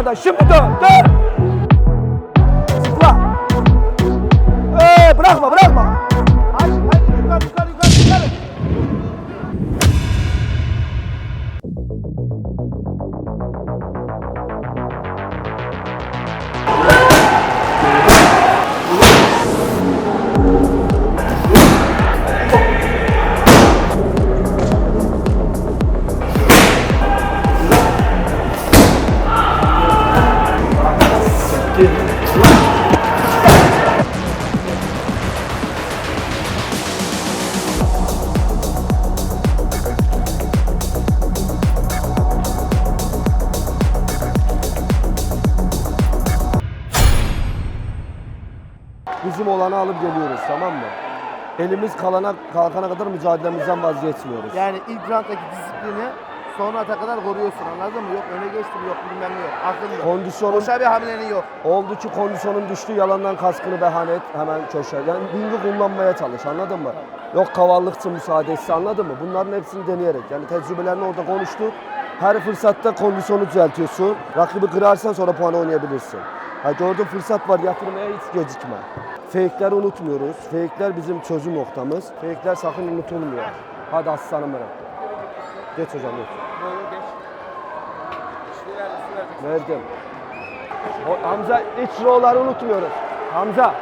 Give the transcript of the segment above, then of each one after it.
sağdan. Olanı alıp geliyoruz tamam mı? Elimiz kalana kalkana kadar mücadelemizden vazgeçmiyoruz. Yani ilk rounddaki disiplini son ata kadar koruyorsun anladın mı? Yok öne geçtim yok bilmem ne yok. Akıllı. Kondisyonun Boşa bir hamlenin yok. oldu ki kondisyonun düştü yalandan kaskını bahane et hemen köşe. Yani ringi kullanmaya çalış anladın mı? Yok kavallıkçı müsaadesi anladın mı? Bunların hepsini deneyerek yani tecrübelerini orada konuştuk. Her fırsatta kondisyonu düzeltiyorsun. Rakibi kırarsan sonra puan oynayabilirsin. Ha gördüğün fırsat var yatırmaya hiç gecikme. Fake'leri unutmuyoruz. Fake'ler bizim çözüm noktamız. Fake'ler sakın unutulmuyor. Hadi aslanım benim. Geç hocam geç. Verdim. O, Hamza iç row'ları unutmuyoruz. Hamza.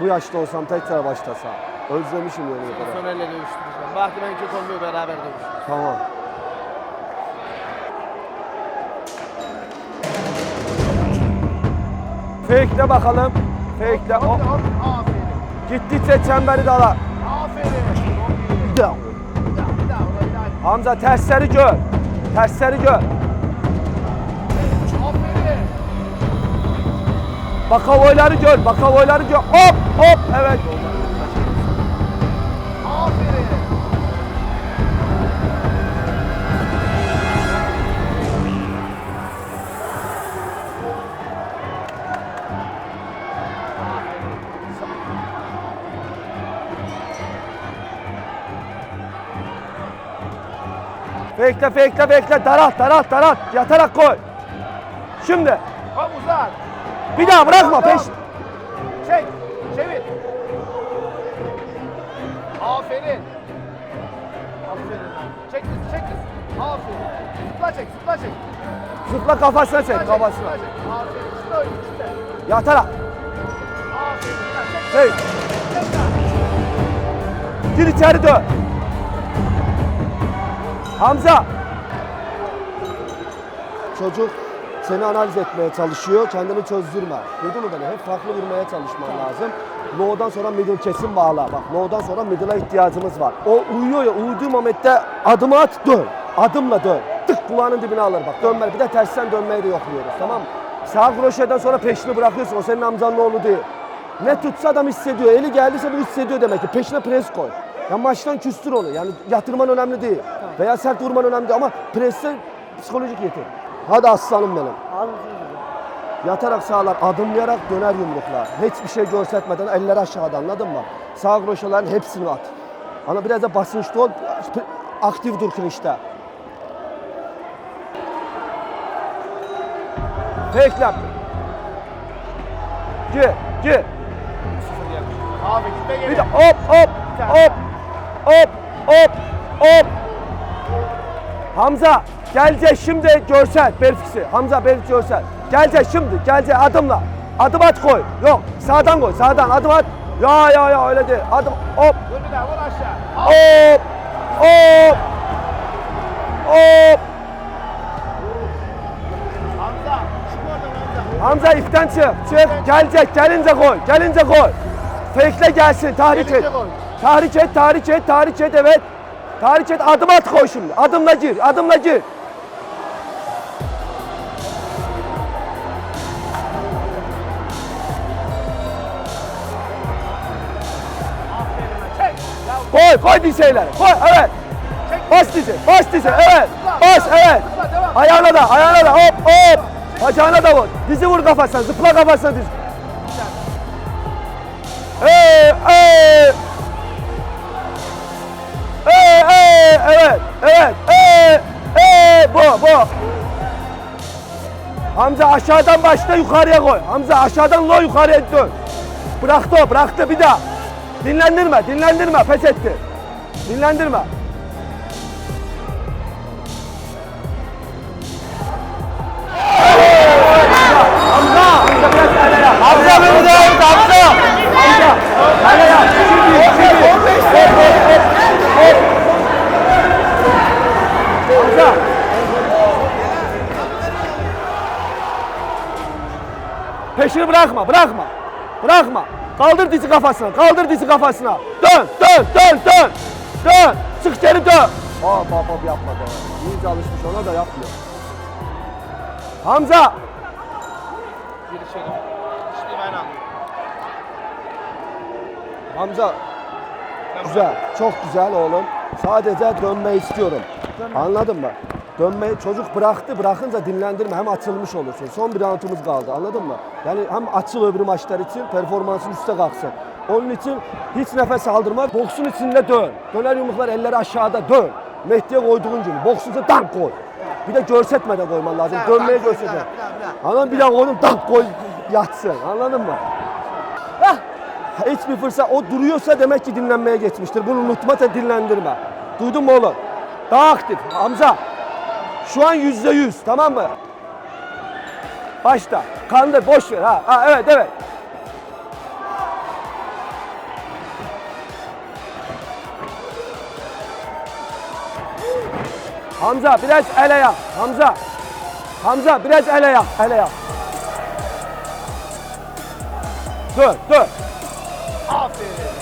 Bu yaşta olsam tekrar başlasa. Özlemişim kadar. Profesyonelle dövüştüreceğim. Baktım en kötü olmuyor beraber dövüşürüz. Tamam. Fake'le bakalım. Fake'le. Aferin. gittikçe çemberi dala. Aferin. Bir daha. Hamza tersleri gör. Tersleri gör. Bakavoyları gör. Bakavoyları gör. Hop hop. Evet. Bekle bekle bekle. Darat darat darat. Yatarak koy. Şimdi. Hop uzat. Bir daha bırakma. Peş. Çek. Çevir. Aferin. Aferin. Çek kız, çek kız. Aferin. Zıpla çek, zıpla çek. Zıpla kafasına çek. Zıpla Kafasına. zıpla çek. Aferin. İşte öyle, işte. Yatarak. Aferin. Çek. Çek. Gir içeri dön. Hamza. Çocuk seni analiz etmeye çalışıyor. Kendini çözdürme. Duydun mu beni? Hep farklı vurmaya çalışman lazım. Low'dan sonra middle kesin bağla. Bak low'dan sonra middle'a ihtiyacımız var. O uyuyor ya uyuduğu momentte adımı at dön. Adımla dön. Tık kulağının dibine alır bak. Dönme. Bir de tersten dönmeyi de yokluyoruz tamam mı? Sağ kroşeden sonra peşini bırakıyorsun. O senin amcanın oğlu değil. Ne tutsa adam hissediyor. Eli geldiyse bu hissediyor demek ki. Peşine pres koy. Ya maçtan küstür onu. Yani yatırman önemli değil. Veya sert vurman önemli değil ama presse psikolojik yeter. Hadi aslanım benim. Yatarak sağlar, adımlayarak döner yumruklar. Hiçbir şey görsetmeden eller aşağıda anladın mı? Sağ kroşelerin hepsini at. Ama biraz da basınçlı ol, aktif dur işte. Beklem. Gir, gir. Abi gitme geri. Bir de hop hop hop hop hop hop. Hamza gelecek şimdi görsel Belfix'i. Hamza Belfix görsel. Gelecek şimdi gelecek adımla. Adım at koy. Yok sağdan koy sağdan adım at. Ya ya ya öyle değil. Adım hop Dur bir daha vur aşağı. hop hop hop. Hamza. Hamza. İpten çık. Çık. Gelecek. Gelince koy. Gelince koy. Fake'le gelsin. Tahrik et. koy. Tahrik et. Tahrik et. Tahrik et. Evet. Tahrik et. Adım at koy şimdi. Adımla gir. Adımla gir. Koy. Koy dirseğleri. Koy. Evet. Bas dizi. Bas dizi. Evet. Bas. Evet. Ayağına da. Ayağına da. Hop. Hop. Bacağına da vur. Dizi vur kafasına. Zıpla kafasına diz. Ee, ee. Evet, evet, ee, ee, bu, bu. Hamza aşağıdan başla yukarıya koy. Hamza aşağıdan low yukarıya dön. Bıraktı o bıraktı bir daha. Dinlendirme dinlendirme pes etti. Dinlendirme. Bırakma, bırakma. Bırakma. Kaldır dizi kafasına, kaldır dizi kafasına. Dön, dön, dön, dön. Dön. Sık geri dön. Aa baba yapmadı. İyice alışmış ona da yapmıyor. Hamza. Gir içeri. Şimdi ben al. Hamza. Güzel, çok güzel oğlum. Sadece dönmeyi istiyorum. Anladın mı? Dönmeyi çocuk bıraktı, bırakınca dinlendirme hem açılmış olursun. Son bir roundumuz kaldı anladın mı? Yani hem açıl öbür maçlar için performansın üste kalksın. Onun için hiç nefes aldırma, boksun içinde dön. Döner yumruklar elleri aşağıda dön. Mehdi'ye koyduğun gibi boksunuza dank koy. Bir de görsetmeden koyman lazım. Dönmeye görsetmeden. Anladın? Bir daha oğlum dank koy yatsın. Anladın mı? Hah! Hiçbir fırsat o duruyorsa demek ki dinlenmeye geçmiştir. Bunu unutma da dinlendirme. Duydun mu oğlum? Daha aktif. Hamza. Şu an yüzde yüz tamam mı? Başla. Kandır boş ver ha. ha evet evet. Hamza biraz el ayak. Hamza. Hamza biraz el ayak. El ayak. Dur dur. Aferin.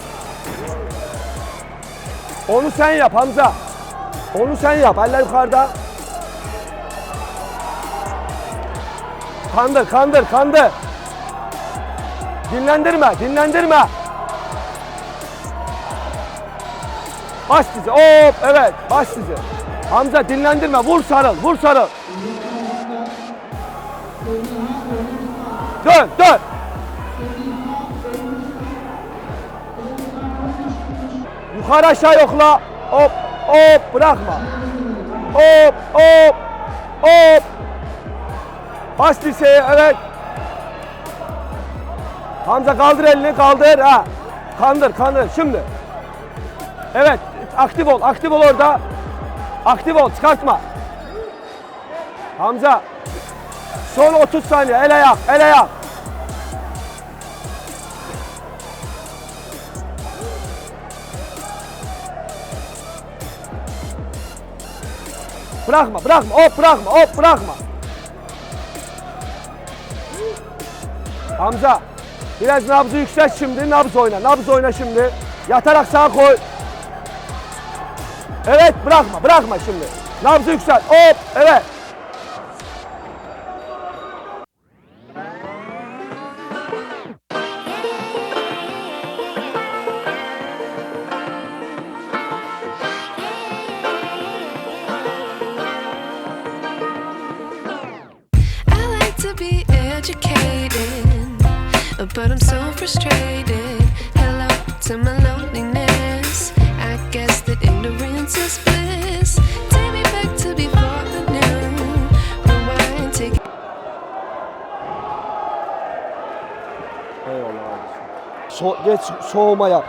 Onu sen yap Hamza. Onu sen yap. Eller yukarıda. Kandır, kandır, kandır. Dinlendirme, dinlendirme. Baş dizi. Hop, evet. Baş dizi. Hamza dinlendirme. Vur sarıl, vur sarıl. Dön, dön. Yukarı aşağı yokla. Hop hop bırakma. Hop hop hop. Bas dirseğe evet. Hamza kaldır elini kaldır ha. Kandır kandır şimdi. Evet aktif ol aktif ol orada. Aktif ol çıkartma. Hamza. Son 30 saniye el ayak el ayak. Bırakma, bırakma, hop bırakma, hop bırakma. Hamza, biraz nabzı yükselt şimdi, nabız oyna, nabız oyna şimdi. Yatarak sağa koy. Evet, bırakma, bırakma şimdi. Nabzı yükselt, hop, evet. But I'm so frustrated. Hello to my loneliness. I guess that ignorance is bliss. Take me back to before I knew. Rewind to Eyvallah abi. So geç soğuma yap.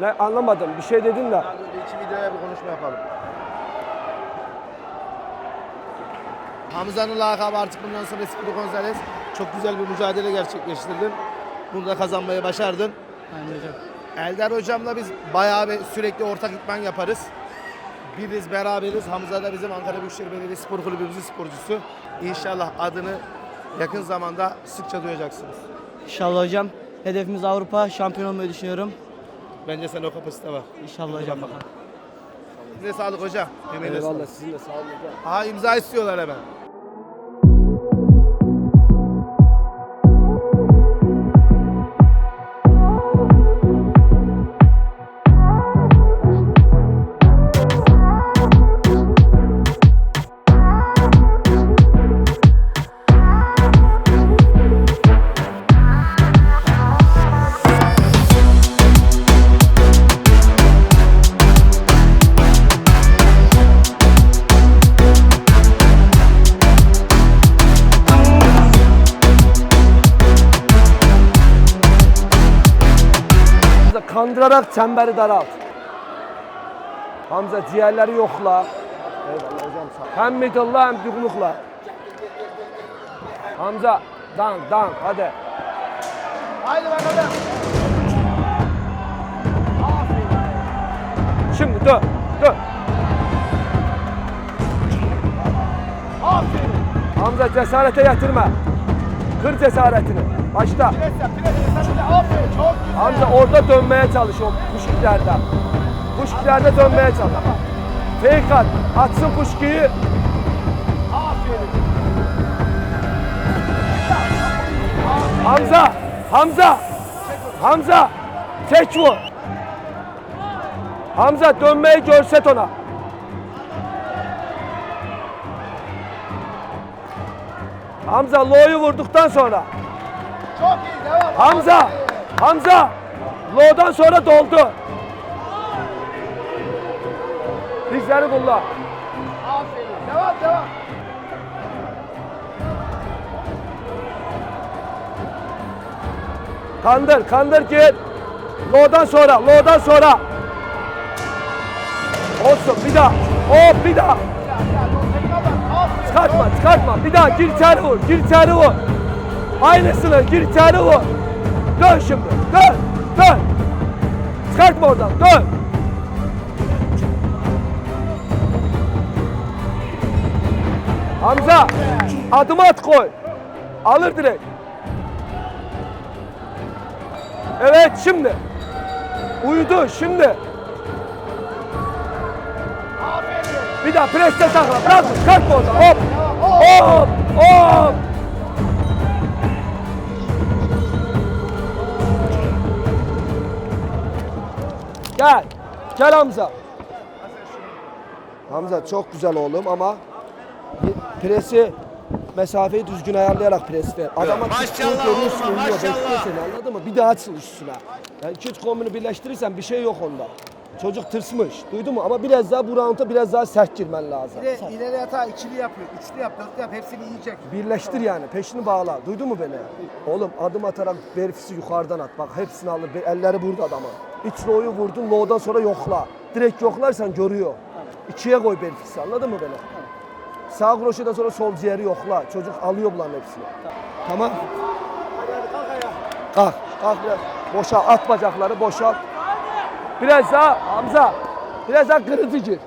Ne anlamadım, bir şey dedin de. Hadi bir iki videoya bir konuşma yapalım. Hamza'nın lakabı artık bundan sonra Espino Gonzalez. Çok güzel bir mücadele gerçekleştirdin. Bunu da kazanmayı başardın. Aynen hocam. Eldar hocamla biz bayağı bir sürekli ortak idman yaparız. Biriz beraberiz. Hamza da bizim Ankara Büyükşehir Belediye Spor Kulübümüzün sporcusu. İnşallah adını yakın zamanda sıkça duyacaksınız. İnşallah hocam. Hedefimiz Avrupa şampiyon olmayı düşünüyorum. Bence sen o kapasite var. İnşallah Hadi hocam. bakalım. Size sağlık hocam. Emeğine Eyvallah sağlık. sizin de sağ olun hocam. Aha imza istiyorlar hemen. Kandırarak çemberi daralt. Hamza ciğerleri yokla. Eyvallah hocam sağ. Hem middle'la hem yumrukla. Hamza dank dank hadi. Haydi bakalım. Şimdi dön dön. Hamza cesarete getirme. Kır cesaretini. Başla. Hamza orada dönmeye çalış o puşkiklerde. Puşkiklerde dönmeye çalış. Fake at. Atsın puşkiyi. Hamza. Hamza. Hamza. Tek vur. Hamza dönmeyi görset ona. Hamza lo'yu vurduktan sonra. Çok iyi. Devam. Hamza. Hamza. Lo'dan sonra doldu. Dizleri kullan. Aferin. Devam devam. Kandır, kandır git. Lo'dan sonra, lo'dan sonra. Olsun, bir daha. Hop, bir daha. Çıkartma, çıkartma. Bir daha gir içeri vur, gir içeri vur. Aynısını gir içeri vur. Dön şimdi, dön, dön. Çıkartma oradan, dön. Hamza, adım at koy. Alır direkt. Evet, şimdi. Uyudu, şimdi. Bir daha preste sakla. Bırak, çıkartma oradan. Hop, hop, hop. Gel. Gel Hamza. Hamza çok güzel oğlum ama presi mesafeyi düzgün ayarlayarak pres ver. Adama Maşallah görüyorsun maşallah. seni anladın mı? Bir daha açıl üstüne. Yani iki üç kombini birleştirirsen bir şey yok onda. Çocuk tırsmış. Duydun mu? Ama biraz daha bu rounda biraz daha sert girmen lazım. Bir de ileri yatağı ikili yapıyor. Üçlü yap, dörtlü yap. Hepsini yiyecek. Birleştir yani. Peşini bağla. Duydun mu beni? Oğlum adım atarak berfisi yukarıdan at. Bak hepsini alır. Elleri burada adamın. İç loğu vurdun. Loğdan sonra yokla. Direkt yoklarsan görüyor. İkiye koy berfisi. Anladın mı beni? Sağ kroşeden sonra sol ciğeri yokla. Çocuk alıyor bunların hepsini. Tamam. Kalk. Kalk biraz. Boşal. At bacakları. Boşal. Biraz daha Hamza. Biraz daha kırıcı gir.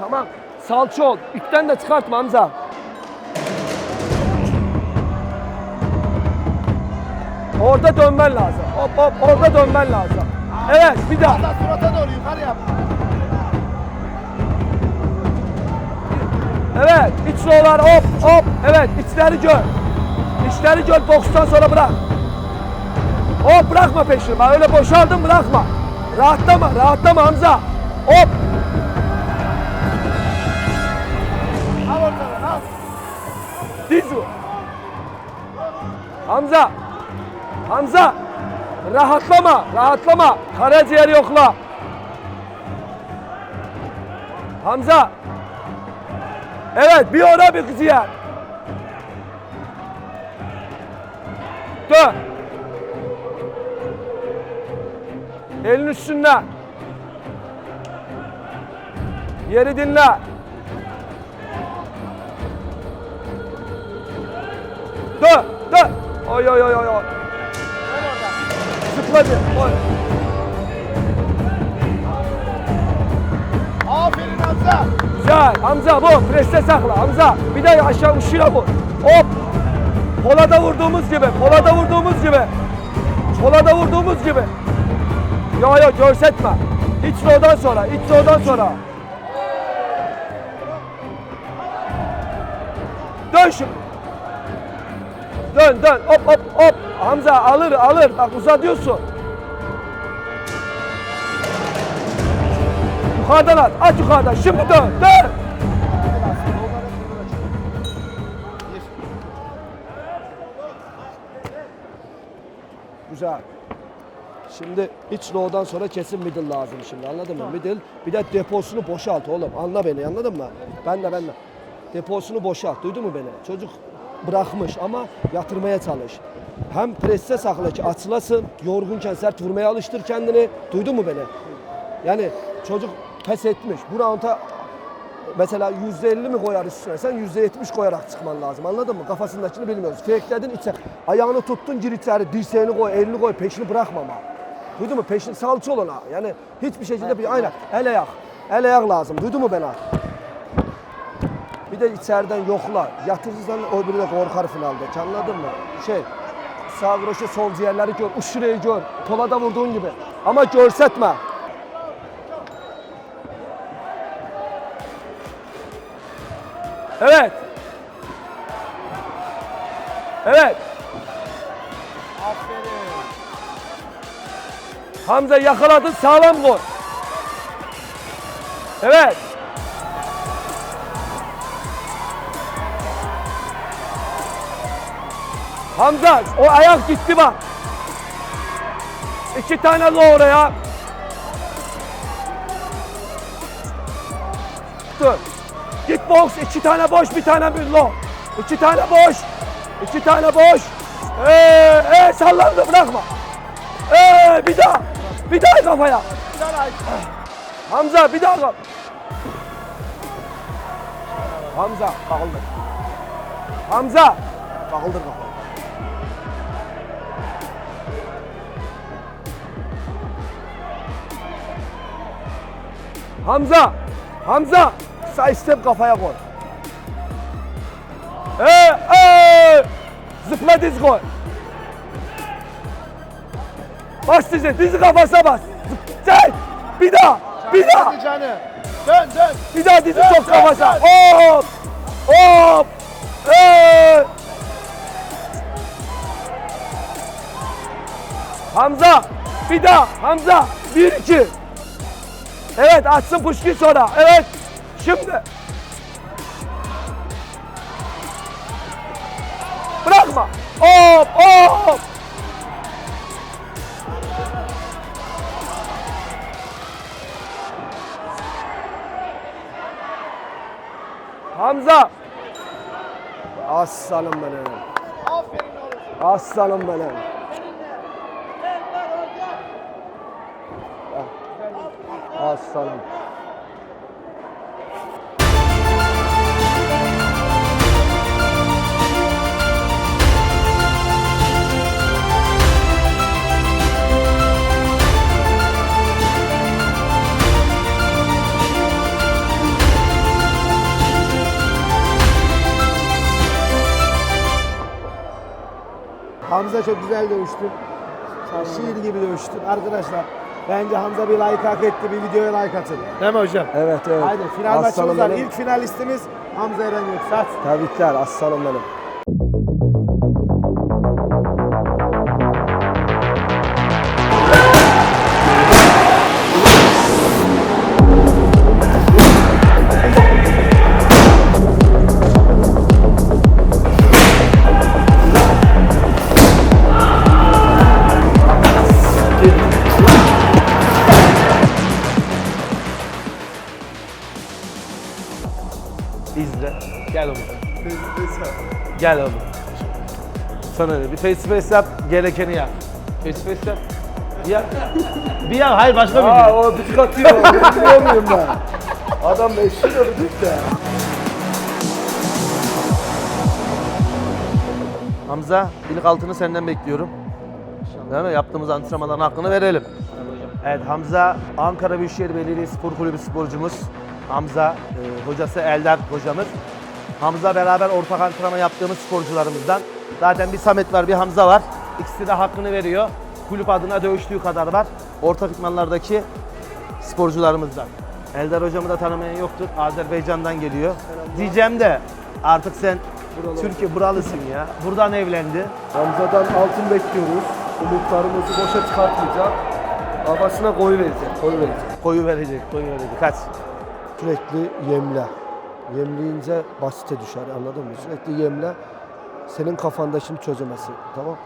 Tamam. Salça ol. İpten de çıkartma Hamza. Orada dönmen lazım. Hop hop orada dönmen lazım. Evet bir daha. Hatta surata doğru yukarı yap. Evet iç roller hop hop. Evet içleri gör. İçleri gör bokstan sonra bırak. Hop bırakma peşini. Öyle boşaldın bırakma. Rahatlama rahatlama Hamza. Hop. Al ortadan al. Diz vur. Hamza. Hamza. Rahatlama, rahatlama. Karaciğer yokla. Hamza. Evet, bir ora bir ciğer. Dön. Elin üstünde. Yeri dinle. Dön, dön. Oy oy oy oy. oy. Zıpladı. Oy. Aferin Hamza. Güzel. Hamza bu. Preste sakla. Hamza. Bir de aşağı uçuyla vur. Hop. Polada vurduğumuz gibi. Polada vurduğumuz gibi. Polada vurduğumuz gibi. Yo yo görsetme. İç slow'dan sonra. iç slow'dan sonra. Dön şimdi. Dön dön. Hop hop hop. Hamza alır alır. Bak uzatıyorsun. Yukarıdan at. At yukarıdan. Şimdi dön. Dön. Güzel. Şimdi iç low'dan sonra kesin middle lazım şimdi anladın mı? Middle bir de deposunu boşalt oğlum. Anla beni anladın mı? Ben de ben de. Deposunu boşalt. Duydun mu beni? Çocuk bırakmış ama yatırmaya çalış. Hem presse sakla ki açılasın. Yorgunken sert vurmaya alıştır kendini. Duydun mu beni? Yani çocuk pes etmiş. Bu rounda mesela %50 mi koyar üstüne? Sen %70 koyarak çıkman lazım. Anladın mı? Kafasındakini bilmiyoruz. Fake'ledin içe. Ayağını tuttun gir içeri. Dirseğini koy, elini koy. Peşini bırakma ama. Duydun mu? Peşini salça ol ona. Yani hiçbir şekilde bir aynen. El ayak. El ayak lazım. Duydun mu beni? Bir de içeriden yokla. Yatırırsan biri de korkar finalde. Anladın mı? Şey, sağ kroşe sol ciğerleri gör. Uşureyi gör. Polada vurduğun gibi. Ama görsetme. Evet. Evet. Hamza yakaladın sağlam gol. Evet. Hamza o ayak gitti bak. İki tane lo oraya. Dur. Git box iki tane boş bir tane bir lo. İki tane boş. İki tane boş. Ee, ee sallandı bırakma. Ee bir daha. Bir daha kafaya. Hamza bir daha kap. Hamza kaldır. Hamza kaldır kafayı. Hamza! Hamza! Sağ step kafaya koy. Ee, ee! Zıpla diz koy. Bas dizi, dizi kafasına bas. Çek! Bir daha! Bir daha! Canı. Dön dön. Bir daha dizi sok kafasına. Hop! Hop! Ee! Hamza! Bir daha! Hamza! Bir iki. Evet açsın Puşkin sonra. Evet. Şimdi. Bırakma. Hop hop. Hamza. Aslanım benim. Aslanım benim. Aslanım. Hamza çok güzel dövüştü. Şiir gibi dövüştü. Arkadaşlar bence Hamza bir like hak etti. Bir videoya like atın. Değil mi hocam? Evet evet. Haydi final maçımız var. İlk finalistimiz Hamza Eren Göksat. Tebrikler aslanım benim. Gel oğlum. Gel oğlum. Sana öyle bir face to face yap, gerekeni yap. Face to face yap. Ya. Bir yap, hayır başka bir Aa o düdük atıyor. Biliyor muyum ben? Adam eşliyor düdük de. Hamza, ilk altını senden bekliyorum. Değil mi? Yaptığımız antrenmanların hakkını verelim. Evet Hamza, Ankara Büyükşehir Belediye Spor Kulübü sporcumuz. Hamza, e, hocası Eldar hocamız. Hamza beraber ortak antrenman yaptığımız sporcularımızdan. Zaten bir Samet var, bir Hamza var. İkisi de hakkını veriyor. Kulüp adına dövüştüğü kadar var. Ortak idmanlardaki sporcularımızdan. Eldar hocamı da tanımayan yoktur. Azerbaycan'dan geliyor. Diyeceğim de artık sen Türkiye buralısın ya. Buradan evlendi. Hamza'dan altın bekliyoruz. Umutlarımızı boşa çıkartmayacak. Kafasına koyu verecek. Koyu verecek. Koyu verecek, koyu verecek. Kaç. Sürekli yemle. Yemleyince basite düşer anladın mı? Sürekli yemle. Senin kafanda şimdi çözemezsin. Tamam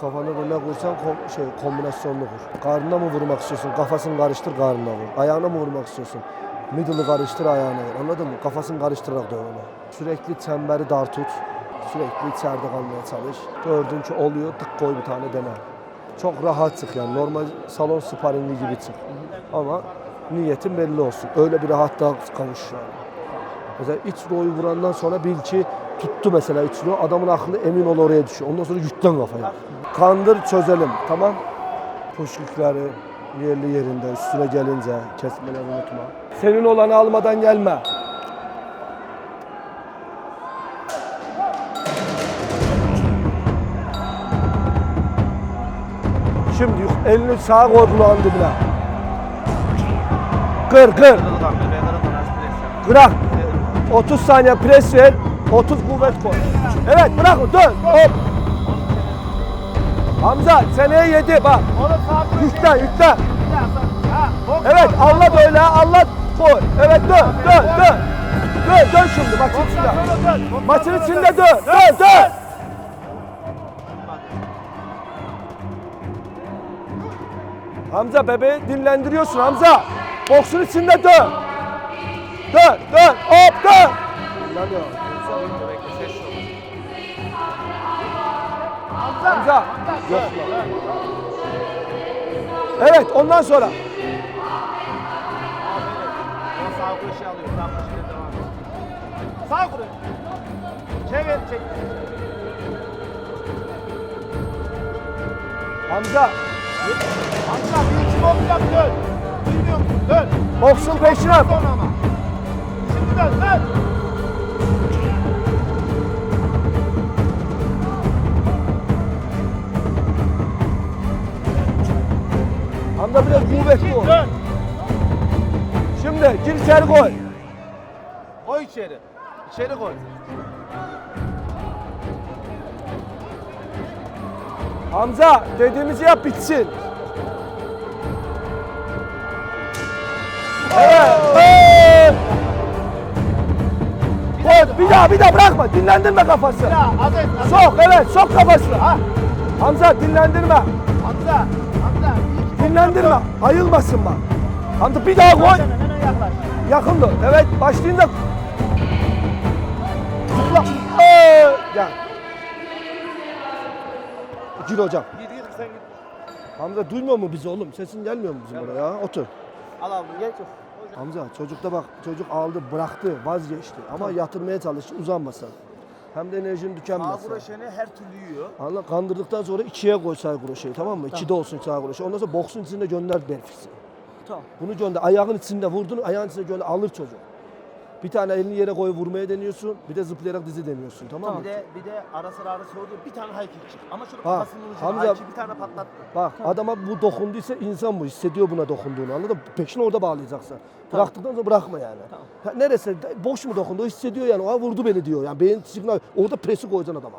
Kafanı önüne vursan kom- şey, kombinasyonlu vur. Karnına mı vurmak istiyorsun? Kafasını karıştır karnına vur. Ayağına mı vurmak istiyorsun? Middle'ı karıştır ayağına vur. Anladın mı? Kafasını karıştırarak döv onu. Sürekli çemberi dar tut. Sürekli içeride kalmaya çalış. Gördün ki oluyor, tık koy bir tane dene. Çok rahat çık yani normal salon sparingi gibi çık. Ama niyetin belli olsun. Öyle bir rahatlığa kavuş yani. Mesela iç royu vurandan sonra bil ki tuttu mesela iç royu. Adamın aklı emin ol oraya düşüyor. Ondan sonra yuttan kafaya. Kandır çözelim tamam. Puşlukları yerli yerinde üstüne gelince kesmeleri unutma. Senin olanı almadan gelme. Şimdi elini sağa koy kulağın dibine. Kır kır. Bırak. 30 saniye pres ver. 30 kuvvet koy. Evet bırak dön. Hop. Hamza seneye 7 bak. Yükle yükle. Evet Allah böyle Allah koy. Evet dön dön dön. Dön dön şimdi maçın içinde. Maçın içinde dön dön dön. Hamza bebeği dinlendiriyorsun Hamza. Boksun içinde dön. Dön dön hop dön. Hamza. Evet ondan sonra. Sağ kuşu alıyor. Sağ kuşu devam ediyor. Sağ kuru. Çevir çek. Hamza Hamza bir iki bok yap dön. Musun? Dön. boksun peşine. Sonra ama. Hamza biraz kuvvetli ol. Şimdi gir içeri koy. Koy içeri. İçeri koy. Hamza dediğimizi yap bitsin. Evet. Koy bir daha bir daha bırakma dinlendirme kafası. Ya adet. adet. Sok evet sok kafasını. Ha. Hamza dinlendirme. Hamza. Hamza. Dinlendirme. Ayılmasın bak. Hamza bir daha koy. Yakın dur. Evet başlayınca. Zıpla. Ee, Gel. Gir hocam. Git git sen git. Hamza duymuyor mu bizi oğlum? Sesin gelmiyor mu bizim buraya? ya? Otur. Al abi geç. Hamza çocuk da bak çocuk aldı bıraktı vazgeçti ama yatırmaya çalıştı uzanmasın. Hem de enerjin Sağ tükenmesin. broşeni her türlü yiyor. Anla kandırdıktan sonra ikiye koy sağ kroşeyi tamam mı? İkide olsun sağ kroşe. Ondan sonra boksun içinde gönder berfisi. Tamam. Bunu gönder. Ayağın içinde vurdun, ayağın içinde gönder alır çocuk. Bir tane elini yere koy vurmaya deniyorsun. Bir de zıplayarak dizi deniyorsun tamam mı? Bir de bir de ara sıra ara sıra oluyor. Bir tane high kick çık. Ama şunu Ha, kafasının ucuna Hamza- high kick bir tane patlattı. Bak adama bu dokunduysa insan bu hissediyor buna dokunduğunu anladın mı? Peşini orada bağlayacaksın. Bıraktıktan sonra bırakma yani. Ha, neresi boş mu dokundu o hissediyor yani. O vurdu beni diyor yani. Beyin signal orada presi koyacaksın adama.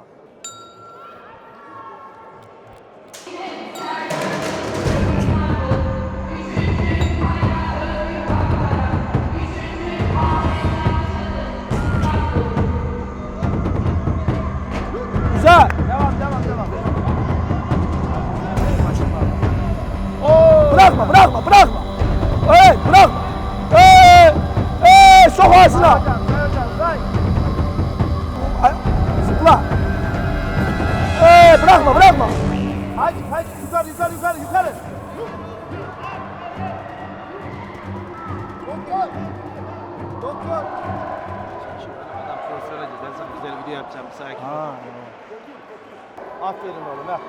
Bırakma, bırakma, bırakma. Evet, bırakma. Ee, ee, sok ağzına. Zıpla. Ee, bırakma, bırakma. High kick yukarı yukarı yukarı yukarı. Doktor. Doktor. Adam profesyonelce ben sana güzel video yapacağım sakin. ol. Aferin oğlum ha.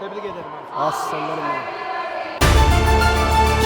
Tebrik ederim. Aslanlarım benim.